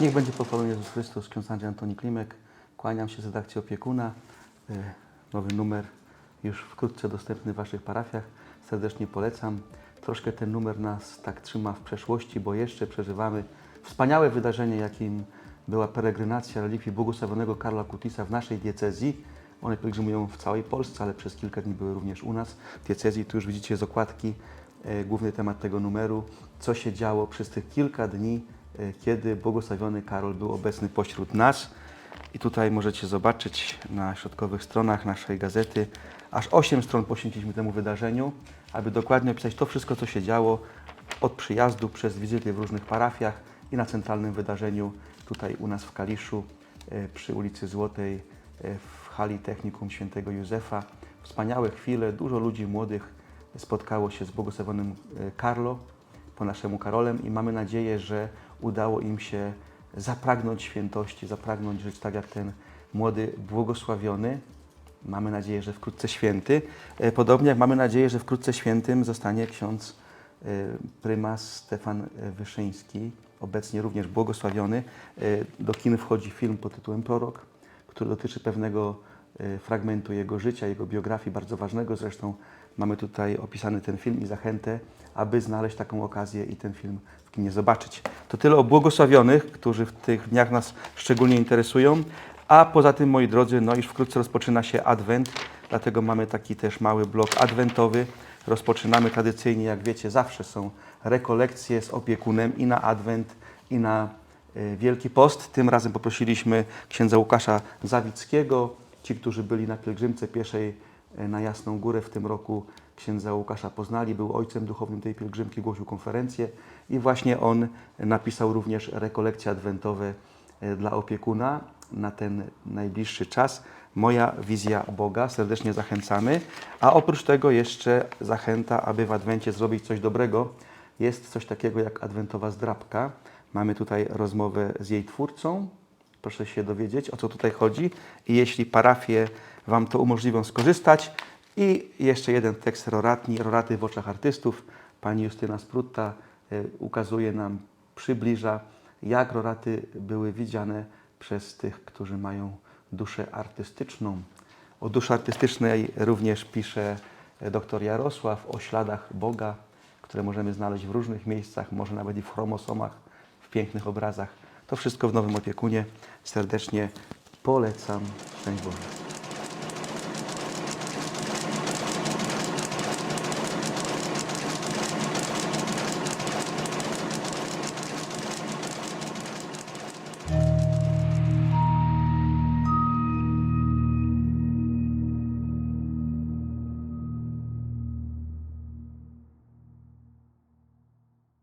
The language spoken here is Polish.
Niech będzie pochwalony Jezus Chrystus, ksiądz Andrzej Antoni Klimek. Kłaniam się z redakcji opiekuna. Y, Nowy numer już wkrótce dostępny w Waszych parafiach. Serdecznie polecam. Troszkę ten numer nas tak trzyma w przeszłości, bo jeszcze przeżywamy wspaniałe wydarzenie, jakim była peregrinacja relikwii błogosławionego Karla Kutisa w naszej diecezji. One pielgrzymują w całej Polsce, ale przez kilka dni były również u nas w diecezji. Tu już widzicie z okładki e, główny temat tego numeru, co się działo przez tych kilka dni, e, kiedy błogosławiony Karol był obecny pośród nas. I tutaj możecie zobaczyć na środkowych stronach naszej gazety, aż 8 stron poświęciliśmy temu wydarzeniu, aby dokładnie opisać to wszystko, co się działo od przyjazdu przez wizyty w różnych parafiach i na centralnym wydarzeniu tutaj u nas w Kaliszu e, przy ulicy Złotej e, w hali Technikum Świętego Józefa. Wspaniałe chwile, dużo ludzi młodych spotkało się z błogosławionym e, Karlo, po naszemu Karolem i mamy nadzieję, że udało im się zapragnąć świętości, zapragnąć żyć tak jak ten młody błogosławiony. Mamy nadzieję, że wkrótce święty. E, Podobnie jak mamy nadzieję, że wkrótce świętym zostanie ksiądz e, prymas Stefan Wyszyński, obecnie również błogosławiony. E, Do kin wchodzi film pod tytułem Prorok, który dotyczy pewnego fragmentu jego życia, jego biografii, bardzo ważnego. Zresztą mamy tutaj opisany ten film i zachętę, aby znaleźć taką okazję i ten film w kinie zobaczyć. To tyle o błogosławionych, którzy w tych dniach nas szczególnie interesują. A poza tym, moi drodzy, no już wkrótce rozpoczyna się Adwent, dlatego mamy taki też mały blok adwentowy. Rozpoczynamy tradycyjnie, jak wiecie, zawsze są rekolekcje z opiekunem i na Adwent, i na e, Wielki Post. Tym razem poprosiliśmy księdza Łukasza Zawickiego. Ci, którzy byli na pielgrzymce pieszej e, na Jasną Górę w tym roku, księdza Łukasza poznali, był ojcem duchownym tej pielgrzymki, głosił konferencję i właśnie on napisał również rekolekcje adwentowe e, dla opiekuna na ten najbliższy czas. Moja wizja Boga, serdecznie zachęcamy. A oprócz tego jeszcze zachęta, aby w Adwencie zrobić coś dobrego. Jest coś takiego jak adwentowa zdrabka. Mamy tutaj rozmowę z jej twórcą. Proszę się dowiedzieć, o co tutaj chodzi. I jeśli parafie Wam to umożliwią skorzystać. I jeszcze jeden tekst roratni, roraty w oczach artystów. Pani Justyna Sprutta e, ukazuje nam, przybliża, jak roraty były widziane przez tych, którzy mają duszę artystyczną. O duszy artystycznej również pisze e, dr Jarosław, o śladach Boga, które możemy znaleźć w różnych miejscach, może nawet i w chromosomach, w pięknych obrazach. To wszystko w Nowym Opiekunie. Serdecznie polecam. Szczęść Boże.